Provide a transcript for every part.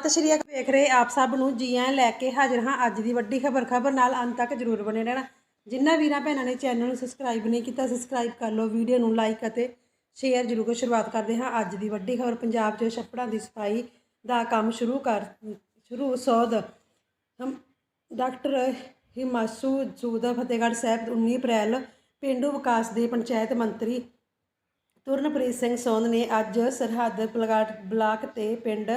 ਸਤਿ ਸ਼੍ਰੀ ਅਕਾਲ। ਵੇਖ ਰਹੇ ਆਪ ਸਭ ਨੂੰ, ਜੀ ਆਇਆਂ ਲੈ ਕੇ ਹਾਜ਼ਰ ਹਾਂ ਅੱਜ ਦੀ ਵੱਡੀ ਖਬਰ। ਖਬਰ ਨਾਲ ਅੰਤ ਤੱਕ ਜਰੂਰ ਬਣੇ ਰਹਿਣਾ। ਜਿਨ੍ਹਾਂ ਵੀਰਾਂ ਭੈਣਾਂ ਨੇ ਚੈਨਲ ਨੂੰ ਸਬਸਕ੍ਰਾਈਬ ਨਹੀਂ ਕੀਤਾ ਸਬਸਕ੍ਰਾਈਬ ਕਰ ਲਓ, ਵੀਡੀਓ ਨੂੰ ਲਾਈਕ ਅਤੇ ਸ਼ੇਅਰ ਜ਼ਰੂਰ ਕਰੋ ਸ਼ੁਰੂਆਤ ਕਰਦੇ ਹਾਂ ਅੱਜ ਦੀ ਵੱਡੀ ਖਬਰ। ਪੰਜਾਬ 'ਚ ਛੱਪੜਾਂ ਦੀ ਸਫ਼ਾਈ ਦਾ ਕੰਮ ਸ਼ੁਰੂ ਕਰ, ਸ਼ੁਰੂ ਸੌਦ ਹਮ, ਡਾਕਟਰ ਹਿਮਾਸੂ ਜੂਦਾ ਫਤਿਹਗੜ੍ਹ ਸਾਹਿਬ 19 ਅਪ੍ਰੈਲ, ਪੇਂਡੂ ਵਿਕਾਸ ਦੇ ਪੰਚਾਇਤ ਮੰਤਰੀ ਤੁਰਨਪ੍ਰੀਤ ਸਿੰਘ ਸੋਂਦ ਨੇ ਅੱਜ ਸਰਹੱਦ ਪਲਗਾਟ ਬਲਾਕ ਤੇ ਪਿੰਡ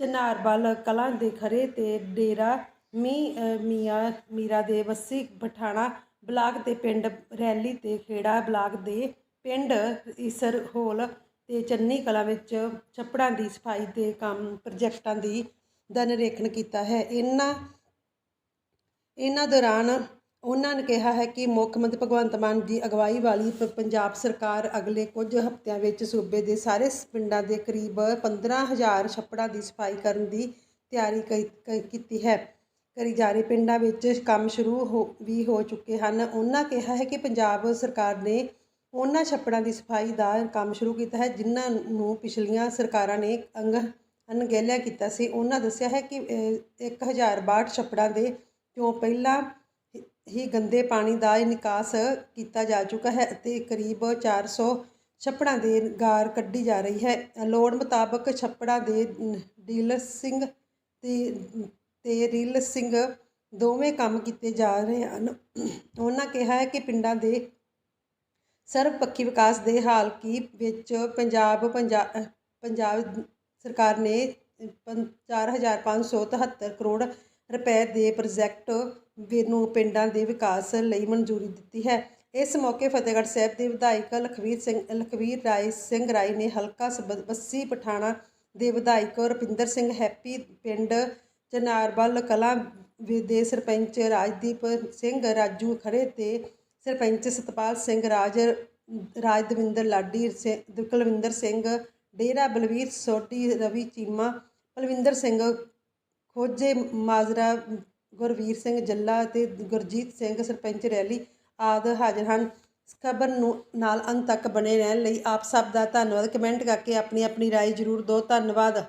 ਚਨਾਰਬਲ ਕਲਾਂ ਦੇ ਖਰੇ ਤੇ ਡੇਰਾ ਮੀ ਮੀਆਂ, ਮੀਰਾ ਦੇ ਵੱਸੀ ਪਠਾਣਾ ਬਲਾਕ ਤੇ ਪਿੰਡ ਰੈਲੀ ਤੇ ਖੇੜਾ ਬਲਾਕ ਦੇ ਪਿੰਡ ਈਸਰ ਹੋਲ ਤੇ ਚੰਨੀ ਕਲਾਂ ਵਿੱਚ ਛੱਪੜਾਂ ਦੀ ਸਫ਼ਾਈ ਦੇ ਕੰਮ ਪ੍ਰੋਜੈਕਟਾਂ ਦੀ ਦਾ ਨਿਰੀਖਣ ਕੀਤਾ ਹੈ। ਇਹਨਾਂ ਇਹਨਾਂ ਦੌਰਾਨ ਉਹਨਾਂ ਨੇ ਕਿਹਾ ਹੈ ਕਿ ਮੁੱਖ ਮੰਤਰੀ ਭਗਵੰਤ ਮਾਨ ਦੀ ਅਗਵਾਈ ਵਾਲੀ ਪ- ਪੰਜਾਬ ਸਰਕਾਰ ਅਗਲੇ ਕੁਝ ਹਫ਼ਤਿਆਂ ਵਿੱਚ ਸੂਬੇ ਦੇ ਸਾਰੇ ਸ- ਪਿੰਡਾਂ ਦੇ ਕਰੀਬ 15000 ਛੱਪੜਾਂ ਦੀ ਸਫ਼ਾਈ ਕਰਨ ਦੀ ਤਿਆਰੀ ਕਈ ਕ- ਕੀਤੀ ਹੈ। ਕਰੀ ਜਾ ਰਹੇ ਪਿੰਡਾਂ ਵਿੱਚ ਕੰਮ ਸ਼ੁਰੂ ਹੋ ਵੀ ਹੋ ਚੁੱਕੇ ਹਨ। ਉਹਨਾਂ ਕਿਹਾ ਹੈ ਕਿ ਪੰਜਾਬ ਸਰਕਾਰ ਨੇ ਉਹਨਾਂ ਛੱਪੜਾਂ ਦੀ ਸਫ਼ਾਈ ਦਾ ਕੰਮ ਸ਼ੁਰੂ ਕੀਤਾ ਹੈ ਜਿਨ੍ਹਾਂ ਨੂੰ ਪਿਛਲੀਆਂ ਸਰਕਾਰਾਂ ਨੇ ਅੰਗ ਅਣਗਹਿਲਿਆ ਕੀਤਾ ਸੀ। ਉਹਨਾਂ ਦੱਸਿਆ ਹੈ ਕਿ ਅਹ, 1062 ਛੱਪੜਾਂ ਦੇ ਚੋਂ ਪਹਿਲਾਂ ਹੀ- ਗੰਦੇ ਪਾਣੀ ਦਾ ਨਿਕਾਸ ਕੀਤਾ ਜਾ ਚੁੱਕਾ ਹੈ ਅਤੇ ਕਰੀਬ 400 ਛੱਪੜਾਂ ਦੇ ਗਾਰ ਕੱਢੀ ਜਾ ਰਹੀ ਹੈ। ਲੋੜ ਮੁਤਾਬਕ ਛੱਪੜਾਂ ਦੇ ਡੀਲਰ ਸਿੰਘ ਤੇ ਤੇ ਰੀਲ ਸਿੰਘ ਦੋਵੇਂ ਕੰਮ ਕੀਤੇ ਜਾ ਰਹੇ ਹਨ। ਉਹਨਾਂ ਕਿਹਾ ਹੈ ਕਿ ਪਿੰਡਾਂ ਦੇ ਸਰਬਪੱਖੀ ਵਿਕਾਸ ਦੇ ਹਾਲ ਕੀ ਵਿੱਚ ਪੰਜਾਬ ਪੰਜਾਬ ਪੰਜਾਬ ਸਰਕਾਰ ਨੇ 4573 ਕਰੋੜ ਰੁਪਏ ਦੇ ਪ੍ਰੋਜੈਕਟ ਵੀ ਨੂੰ ਪਿੰਡਾਂ ਦੇ ਵਿਕਾਸ ਲਈ ਮਨਜ਼ੂਰੀ ਦਿੱਤੀ ਹੈ। ਇਸ ਮੌਕੇ ਫਤਿਹਗੜ੍ਹ ਸਾਹਿਬ ਦੇ ਵਿਧਾਇਕ ਲਖਵੀਰ ਸਿੰਘ, ਲਖਵੀਰ ਰਾਏ ਸਿੰਘ ਰਾਏ ਨੇ ਹਲਕਾ ਸਬ- ਬੱਸੀ ਪਠਾਣਾ ਦੇ ਵਿਧਾਇਕ ਰੁਪਿੰਦਰ ਸਿੰਘ ਹੈਪੀ ਪਿੰਡ ਚਨਾਰਬਲ ਕਲਾਂ ਵੀ ਦੇ ਸਰਪੰਚ ਰਾਜਦੀਪ ਸਿੰਘ ਰਾਜੂ ਖੜੇ ਤੇ ਸਰਪੰਚ ਸਤਪਾਲ ਸਿੰਘ ਰਾਜ ਰਾਜ ਦਵਿੰਦਰ ਲਾਡੀ ਸਿ- ਕੁਲਵਿੰਦਰ ਸਿੰਘ, ਡੇਰਾ ਬਲਵੀਰ ਸੋਢੀ, ਰਵੀ ਚੀਮਾ, ਬਲਵਿੰਦਰ ਸਿੰਘ ਖੋਜੇ ਮਾਜਰਾ, ਗੁਰਵੀਰ ਸਿੰਘ ਜੱਲਾ ਅਤੇ ਗੁਰਜੀਤ ਸਿੰਘ ਸਰਪੰਚ ਰੈਲੀ ਆਦਿ ਹਾਜ਼ਰ ਹਨ। ਖਬਰ ਨੂੰ ਨਾਲ ਅੰਤ ਤੱਕ ਬਣੇ ਰਹਿਣ ਲਈ ਆਪ ਸਭ ਦਾ ਧੰਨਵਾਦ। ਕਮੈਂਟ ਕਰਕੇ ਆਪਣੀ ਆਪਣੀ ਰਾਏ ਜ਼ਰੂਰ ਦਿਓ। ਧੰਨਵਾਦ।